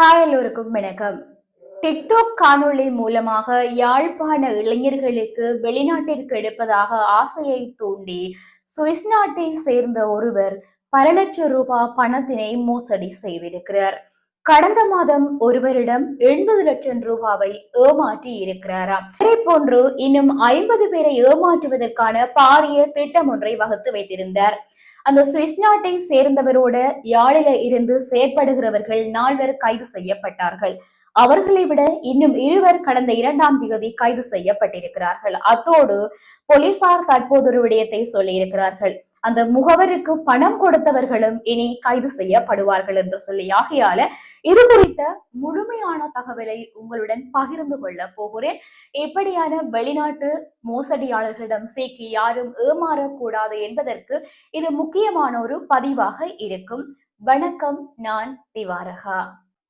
Hi எல்லோருக்கும் வணக்கம். TikTok காணொளி மூலமாக யாழ்ப்பாண இளைஞர்களுக்கு வெளிநாட்டிற்கு எடுப்பதாக ஆசையை தூண்டி சுவிஸ் நாட்டை சேர்ந்த ஒருவர் பல லட்சம் ரூபாய் பணத்தினை மோசடி செய்திருக்கிறார். கடந்த மாதம் ஒருவரிடம் எண்பது லட்சம் ரூபாவை ஏமாற்றி இருக்கிறாராம். இதே போன்று இன்னும் ஐம்பது பேரை ஏமாற்றுவதற்கான பாரிய திட்டம் ஒன்றை வகுத்து வைத்திருந்தார். அந்த சுவிஸ் நாட்டை சேர்ந்தவரோட யாழில இருந்து செயற்படுகிறவர்கள் நால்வர் கைது செய்யப்பட்டார்கள். அவர்களை விட இன்னும் இருவர் கடந்த இரண்டாம் தேதி கைது செய்யப்பட்டிருக்கிறார்கள். அத்தோடு போலீசார் தற்போது ஒரு விடயத்தை சொல்லியிருக்கிறார்கள். அந்த முகவருக்கு பணம் கொடுத்தவர்களும் இனி கைது செய்யப்படுவார்கள் என்று சொல்லி ஆகையால இது குறித்த முழுமையான தகவலை உங்களுடன் பகிர்ந்து கொள்ள போகிறேன். எப்படியான வெளிநாட்டு மோசடியாளர்களிடம் சேர்க்கி யாரும் ஏமாறக்கூடாது என்பதற்கு இது முக்கியமான ஒரு பதிவாக இருக்கும். வணக்கம் நான் திவாரகா.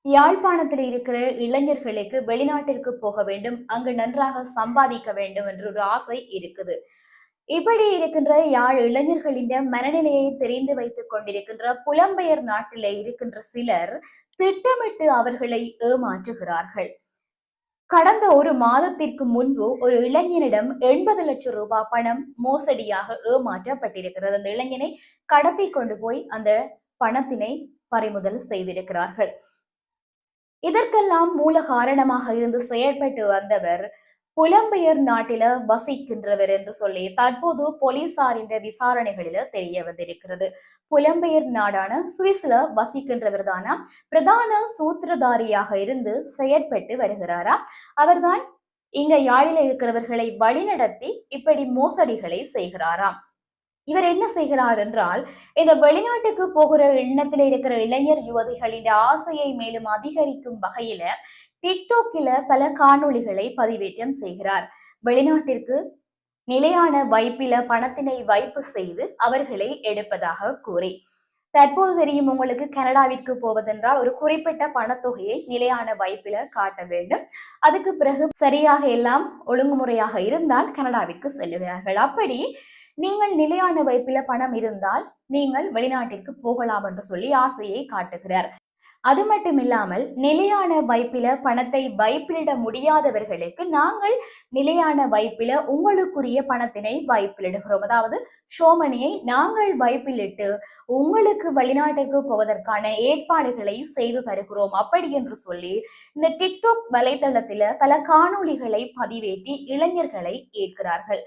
யாழ்ப்பாணத்தில் இருக்கிற இளைஞர்களுக்கு வெளிநாட்டிற்கு போக வேண்டும் அங்கு நன்றாக சம்பாதிக்க வேண்டும் என்ற ஒரு ஆசை இருக்குது. இப்படி இருக்கின்ற யாழ் இளைஞர்களின் மனநிலையை தெரிந்து வைத்துக் கொண்டிருக்கின்ற புலம்பெயர் நாட்டிலே இருக்கின்ற சிலர் திட்டமிட்டு அவர்களை ஏமாற்றுகிறார்கள். கடந்த ஒரு மாதத்திற்கு முன்பு ஒரு இளைஞனிடம் எண்பது லட்சம் ரூபாய் பணம் மோசடியாக ஏமாற்றப்பட்டிருக்கிறது. அந்த இளைஞனை கடத்தி கொண்டு போய் அந்த பணத்தினை பறிமுதல் செய்திருக்கிறார்கள். இதற்கெல்லாம் மூல காரணமாக இருந்து செயல்பட்டு வந்தவர் புலம்பெயர் நாட்டில வசிக்கின்றவர் என்று சொல்லி தற்போது போலீசாரின் விசாரணைகளில தெரிய வந்திருக்கிறது. புலம்பெயர் நாடான சுவிஸ்ல வசிக்கின்றவர் தானா? பிரதான சூத்திரதாரியாக இருந்து செயற்பட்டு வருகிறாரா? அவர்தான் இங்க யாழில இருக்கிறவர்களை வழிநடத்தி இப்படி மோசடிகளை செய்கிறாராம். இவர் என்ன செய்கிறார் என்றால் இந்த வெளிநாட்டுக்கு போகிற எண்ணத்தில் இருக்கிற இளைஞர் யுவதிகளின் ஆசையை மேலும் அதிகரிக்கும் வகையில டிக்டோக்கில பல காணொளிகளை பதிவேற்றம் செய்கிறார். வெளிநாட்டிற்கு நிலையான வைப்பில பணத்தினை வைப்பு செய்து அவர்களை எடுப்பதாக கூறி. தற்போது தெரியும் உங்களுக்கு கனடாவிற்கு போவதென்றால் ஒரு குறிப்பிட்ட பணத்தொகையை நிலையான வைப்பில காட்ட வேண்டும். அதுக்கு பிறகு சரியாக எல்லாம் ஒழுங்குமுறையாக இருந்தால் கனடாவிற்கு செல்லுகிறார்கள். அப்படி நீங்கள் நிலையான வைப்பில பணம் இருந்தால் நீங்கள் வெளிநாட்டிற்கு போகலாம் என்று சொல்லி ஆசையை காட்டுகிறார். அது மட்டும் இல்லாமல் நிலையான வைப்பில பணத்தை வைப்பிலிட முடியாதவர்களுக்கு நாங்கள் நிலையான வைப்பில உங்களுக்குரிய பணத்தினை வைப்பிலிடுகிறோம் அதாவது ஷோமணியை நாங்கள் வைப்பிலிட்டு உங்களுக்கு வெளிநாட்டுக்கு போவதற்கான ஏற்பாடுகளை செய்து தருகிறோம் அப்படி என்று சொல்லி இந்த டிக்டாக் வலைதளத்தில பல காணொளிகளை பதிவேற்றி இளைஞர்களை ஏற்கிறார்கள்.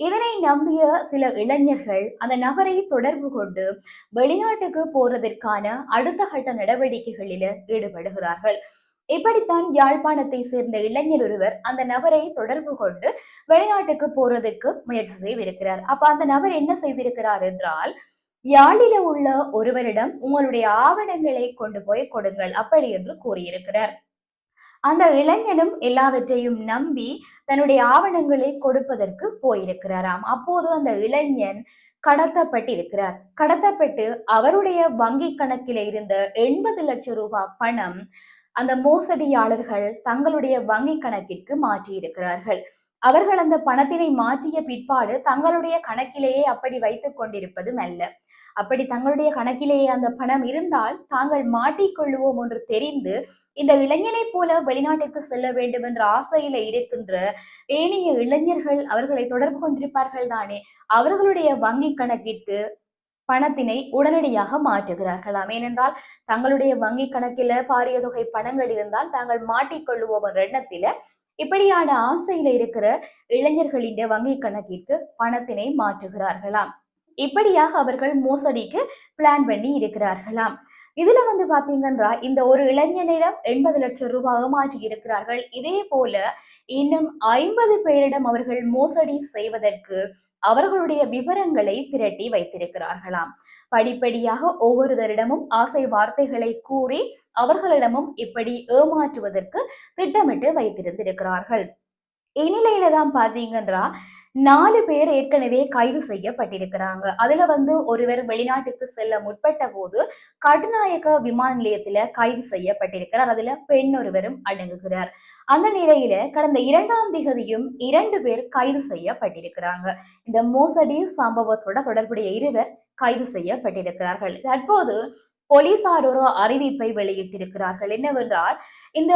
இதனை நம்பிய சில இளைஞர்கள் அந்த நபரை தொடர்பு கொண்டு வெளிநாட்டுக்கு போறதற்கான அடுத்த கட்ட நடவடிக்கைகளில ஈடுபடுகிறார்கள். இப்படித்தான் யாழ்ப்பாணத்தை சேர்ந்த இளைஞர் ஒருவர் அந்த நபரை தொடர்பு கொண்டு வெளிநாட்டுக்கு போறதற்கு முயற்சி செய்திருக்கிறார். அப்ப அந்த நபர் என்ன செய்திருக்கிறார் என்றால் யாழில உள்ள ஒருவரிடம் உங்களுடைய ஆவணங்களை கொண்டு போய் கொடுங்கள் அப்படி என்று கூறியிருக்கிறார். அந்த இளைஞனும் எல்லாவற்றையும் நம்பி தன்னுடைய ஆவணங்களை கொடுப்பதற்கு போயிருக்கிறாராம். அப்போது அந்த இளைஞன் கடத்தப்பட்டிருக்கிறார். கடத்தப்பட்டு அவருடைய வங்கி கணக்கில் இருந்த எண்பது லட்சம் ரூபாய் பணம் அந்த மோசடியாளர்கள் தங்களுடைய வங்கி கணக்கிற்கு மாற்றி இருக்கிறார்கள் அவர்கள் அந்த பணத்தினை மாற்றிய பிற்பாடு தங்களுடைய கணக்கிலேயே அப்படி வைத்துக் கொண்டிருப்பதும் அல்ல. அப்படி தங்களுடைய கணக்கிலேயே அந்த பணம் இருந்தால் தாங்கள் மாட்டிக்கொள்ளுவோம் என்று தெரிந்து இந்த இளைஞனை போல வெளிநாட்டுக்கு செல்ல வேண்டும் என்ற ஆசையில இருக்கின்ற ஏனைய இளைஞர்கள் அவர்களை தொடர்பு கொண்டிருப்பார்கள் தானே. அவர்களுடைய வங்கி கணக்கிற்கு பணத்தினை உடனடியாக மாற்றுகிறார்களாம். ஏனென்றால் தங்களுடைய வங்கி கணக்கில பாரிய தொகை பணங்கள் இருந்தால் தாங்கள் மாட்டிக்கொள்ளுவோம் என்ற எண்ணத்தில இப்படியான ஆசையில இருக்கிற இளைஞர்களின் வங்கி கணக்கிற்கு பணத்தினை மாற்றுகிறார்களாம். இப்படியாக அவர்கள் மோசடிக்கு பிளான் பண்ணி இருக்கிறார்களாம். இதுல வந்து பாத்தீங்கன்னா இந்த ஒரு இளைஞனிடம் எண்பது லட்சம் ரூபாய் மாற்றி இருக்கிறார்கள். இதே போல இன்னும் ஐம்பது பேரிடம் அவர்கள் மோசடி செய்வதற்கு அவர்களுடைய விவரங்களை திரட்டி வைத்திருக்கிறார்களாம். படிப்படியாக ஒவ்வொருவரிடமும் ஆசை வார்த்தைகளை கூறி அவர்களிடமும் இப்படி ஏமாற்றுவதற்கு திட்டமிட்டு வைத்திருந்திருக்கிறார்கள். இந்நிலையில தான் பாத்தீங்கன்னா நாலு பேர் ஏற்கனவே கைது செய்யப்பட்டிருக்கிறாங்க. அதுல வந்து ஒருவர் வெளிநாட்டுக்கு செல்ல முற்பட்ட போது கடுநாயக விமான நிலையத்துல கைது செய்யப்பட்டிருக்கிறார். அதுல பெண் ஒருவரும் அடங்குகிறார். அந்த நிலையில கடந்த இரண்டாம் திகதியும் இரண்டு பேர் கைது செய்யப்பட்டிருக்கிறாங்க. இந்த மோசடி சம்பவத்தோட தொடர்புடைய இருவர் கைது செய்யப்பட்டிருக்கிறார்கள். தற்போது போலீசார் ஒரு அறிவிப்பை வெளியிட்டிருக்கிறார்கள். என்னவென்றால் இந்த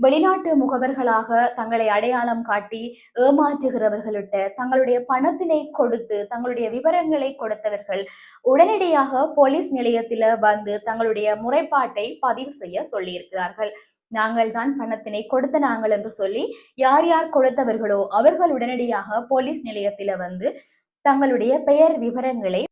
வெளிநாட்டு முகவர்களாக தங்களை அடையாளம் காட்டி ஏமாற்றுகிறவர்களிட்ட தங்களுடைய பணத்தினை கொடுத்து தங்களுடைய விவரங்களை கொடுத்தவர்கள் உடனடியாக போலீஸ் நிலையத்தில வந்து தங்களுடைய முறைப்பாட்டை பதிவு செய்ய சொல்லியிருக்கிறார்கள். நாங்கள் தான் பணத்தினை கொடுத்த நாங்கள் என்று சொல்லி யார் யார் கொடுத்தவர்களோ அவர்கள் உடனடியாக போலீஸ் நிலையத்தில வந்து தங்களுடைய பெயர் விவரங்களை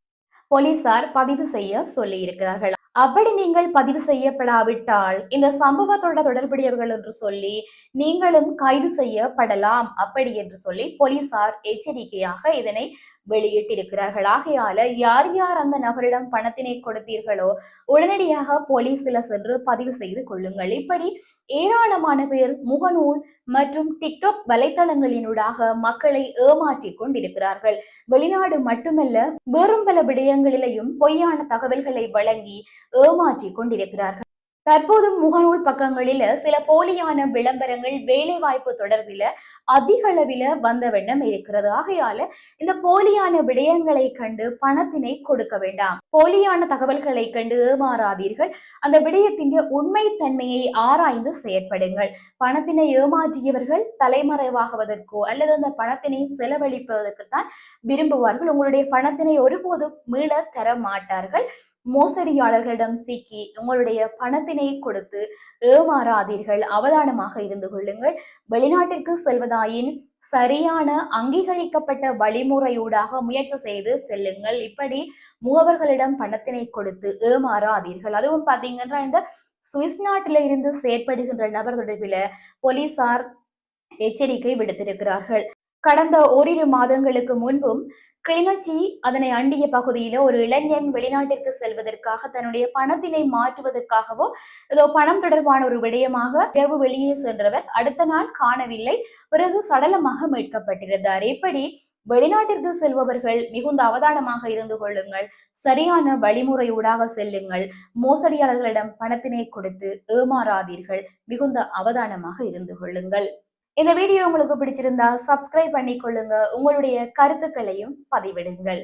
போலீசார் பதிவு செய்ய சொல்லி இருக்கிறார்கள் அப்படி நீங்கள் பதிவு செய்யப்படாவிட்டால் இந்த சம்பவத்தோட தொடர்புடையவர்கள் என்று சொல்லி நீங்களும் கைது செய்யப்படலாம் அப்படி என்று சொல்லி போலீசார் எச்சரிக்கையாக இதனை வெளியிட்டிருக்கிறார்கள். ஆகையால யார் யார் அந்த நபரிடம் பணத்தினை கொடுத்தீர்களோ உடனடியாக போலீஸில் சென்று பதிவு செய்து கொள்ளுங்கள். இப்படி ஏராளமான பேர் முகநூல் மற்றும் டிக்டாக் வலைத்தளங்களினூடாக மக்களை ஏமாற்றிக் கொண்டிருக்கிறார்கள். வெளிநாடு மட்டுமல்ல வேறும் பல விடயங்களிலையும் பொய்யான தகவல்களை வழங்கி ஏமாற்றிக் கொண்டிருக்கிறார்கள். தற்போது முகநூல் பக்கங்களில சில போலியான விளம்பரங்கள் வேலை வாய்ப்பு தொடர்பில அதிக அளவில வந்த வண்ணம் இருக்கிறது. ஆகையால இந்த போலியான விடயங்களை கண்டு பணத்தினை கொடுக்க வேண்டாம். போலியான தகவல்களை கண்டு ஏமாறாதீர்கள். அந்த விடயத்தின் உண்மை தன்மையை ஆராய்ந்து செயற்படுங்கள். பணத்தினை ஏமாற்றியவர்கள் தலைமறைவாகுவதற்கோ அல்லது அந்த பணத்தினை செலவழிப்பதற்கு தான் விரும்புவார்கள். உங்களுடைய பணத்தினை ஒருபோதும் மீள தர மாட்டார்கள். மோசடியாளர்களிடம் சிக்கி உங்களுடைய பணத்தினை கொடுத்து ஏமாறாதீர்கள் அவதானமாக இருந்து கொள்ளுங்கள். வெளிநாட்டிற்கு செல்வதாயின் சரியான அங்கீகரிக்கப்பட்ட வழிமுறையூடாக முயற்சி செய்து செல்லுங்கள். இப்படி முகவர்களிடம் பணத்தினை கொடுத்து ஏமாறாதீர்கள். அதுவும் பாத்தீங்கன்னா இந்த சுவிஸ் நாட்டில இருந்து செயற்படுகின்ற நபர் தொடர்பில போலீசார் எச்சரிக்கை விடுத்திருக்கிறார்கள். கடந்த ஓரிரு மாதங்களுக்கு முன்பும் கிளிநொச்சி அதனை அண்டிய பகுதியில ஒரு இளைஞன் வெளிநாட்டிற்கு செல்வதற்காக தன்னுடைய பணத்தினை மாற்றுவதற்காகவோ ஏதோ பணம் தொடர்பான ஒரு விடயமாக இரவு வெளியே சென்றவர். அடுத்த நாள் காணவில்லை. பிறகு சடலமாக மீட்கப்பட்டிருந்தார். இப்படி வெளிநாட்டிற்கு செல்பவர்கள் மிகுந்த அவதானமாக இருந்து கொள்ளுங்கள். சரியான வழிமுறையூடாக செல்லுங்கள். மோசடியாளர்களிடம் பணத்தினை கொடுத்து ஏமாறாதீர்கள். மிகுந்த அவதானமாக இருந்து கொள்ளுங்கள். இந்த வீடியோ உங்களுக்கு பிடிச்சிருந்தா சப்ஸ்கிரைப் பண்ணிக்கொள்ளுங்க. உங்களுடைய கருத்துக்களையும் பதிவிடுங்கள்.